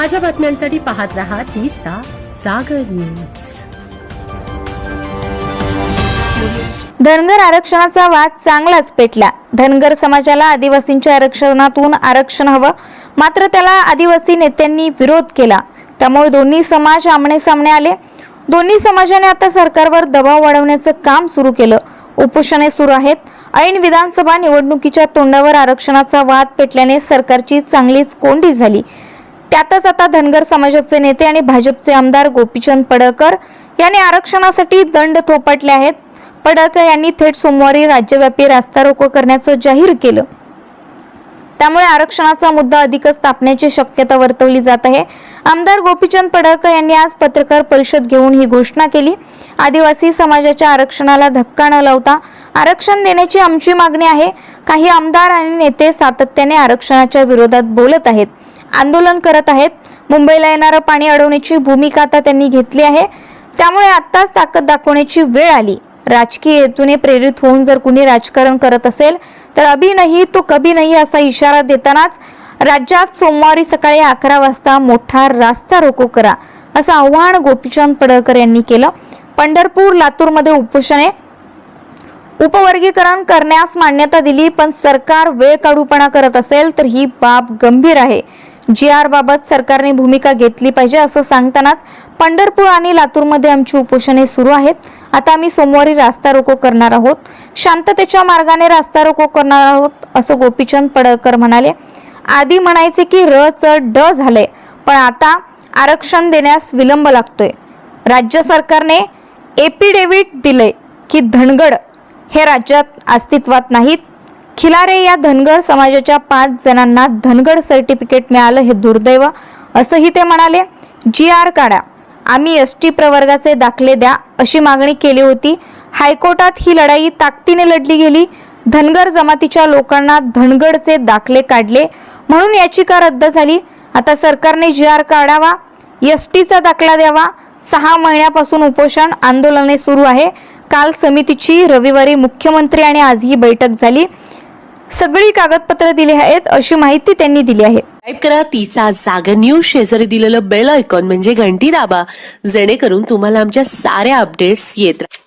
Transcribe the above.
ताज्या बातम्यांसाठी पाहत रहा तिचा सागर न्यूज. धनगर आरक्षणाचा वाद चांगलाच पेटला. धनगर समाजाला आदिवासींच्या आरक्षणातून आरक्षण हवं. मात्र त्याला आदिवासी नेत्यांनी विरोध केला. त्यामुळे दोन्ही समाज आमने सामने आले. दोन्ही समाजाने आता सरकारवर दबाव वाढवण्याचं काम सुरू केलं. उपोषणे सुरू आहेत. ऐन विधानसभा निवडणुकीच्या तोंडावर आरक्षणाचा वाद पेटल्याने सरकारची चांगलीच कोंडी झाली. त्यातच आता धनगर समाजाचे नेते आणि भाजपचे आमदार गोपीचंद पडळकर यांनी आरक्षणासाठी दंड थोपटले आहेत. पडळकर यांनी थेट सोमवारी राज्यव्यापी रास्ता रोको करण्याचं जाहीर केलं. त्यामुळे आरक्षणाचा मुद्दा अधिकच तापण्याची शक्यता वर्तवली जात आहे. आमदार गोपीचंद पडळकर यांनी आज पत्रकार परिषद घेऊन ही घोषणा केली. आदिवासी समाजाच्या आरक्षणाला धक्का न लावता आरक्षण देण्याची आमची मागणी आहे. काही आमदार आणि नेते सातत्याने आरक्षणाच्या विरोधात बोलत आहेत. आंदोलन करत आहेत. मुंबईला येणारं पाणी अडवण्याची भूमिका आता त्यांनी घेतली आहे. त्यामुळे आत्ताच ताकद दाखवण्याची वेळ आली. राजकीय हेतूने प्रेरित होऊन जर कुणी राजकारण करत असेल तर अभी नाही तो कभी नाही असा इशारा देतानाच राज्यात सोमवारी सकाळी अकरा वाजता मोठा रास्ता रोको करा असं आव्हान गोपीचंद पडळकर यांनी केलं. पंढरपूर लातूरमध्ये उपोषणे. उपवर्गीकरण करण्यास मान्यता दिली पण सरकार वेळ काढूपणा करत असेल तर ही बाब गंभीर आहे. जी आर बाबत सरकारने भूमिका घेतली पाहिजे असं सांगतानाच पंढरपूर आणि लातूरमध्ये आमची उपोषणे सुरू आहेत. आता आम्ही सोमवारी रास्ता रोको करणार आहोत. शांततेच्या मार्गाने रास्ता रोको करणार आहोत असं गोपीचंद पडळकर म्हणाले. आधी म्हणायचे की र च ड झाले पण आता आरक्षण देण्यास विलंब लागतोय. राज्य सरकारने एपिडेव्हिट दिले की धनगड हे राज्यात अस्तित्वात नाहीत. खिलारे या धनगर समाजाच्या पाच जणांना धनगड सर्टिफिकेट मिळालं हे दुर्दैव असंही ते म्हणाले. जी आर काढा आम्ही एस टी प्रवर्गाचे दाखले द्या अशी मागणी केली होती. हायकोर्टात ही लढाई ताकदीने लढली गेली. धनगर जमातीच्या लोकांना धनगडचे दाखले काढले म्हणून याचिका रद्द झाली. आता सरकारने जी आर काढावा एस टीचा दाखला द्यावा सहा महिन्यापासून उपोषण आंदोलने सुरू आहे. काल समितीची रविवारी मुख्यमंत्री आणि आज ही बैठक झाली. सगळी कागदपत्र दिली आहेत अशी माहिती त्यांनी दिली आहे. टाईप करा तिचा जागर न्यूज शेजारी दिलेलं बेल आयकॉन म्हणजे घंटी दाबा जेणेकरून तुम्हाला आमच्या साऱ्या अपडेट्स येत राहतील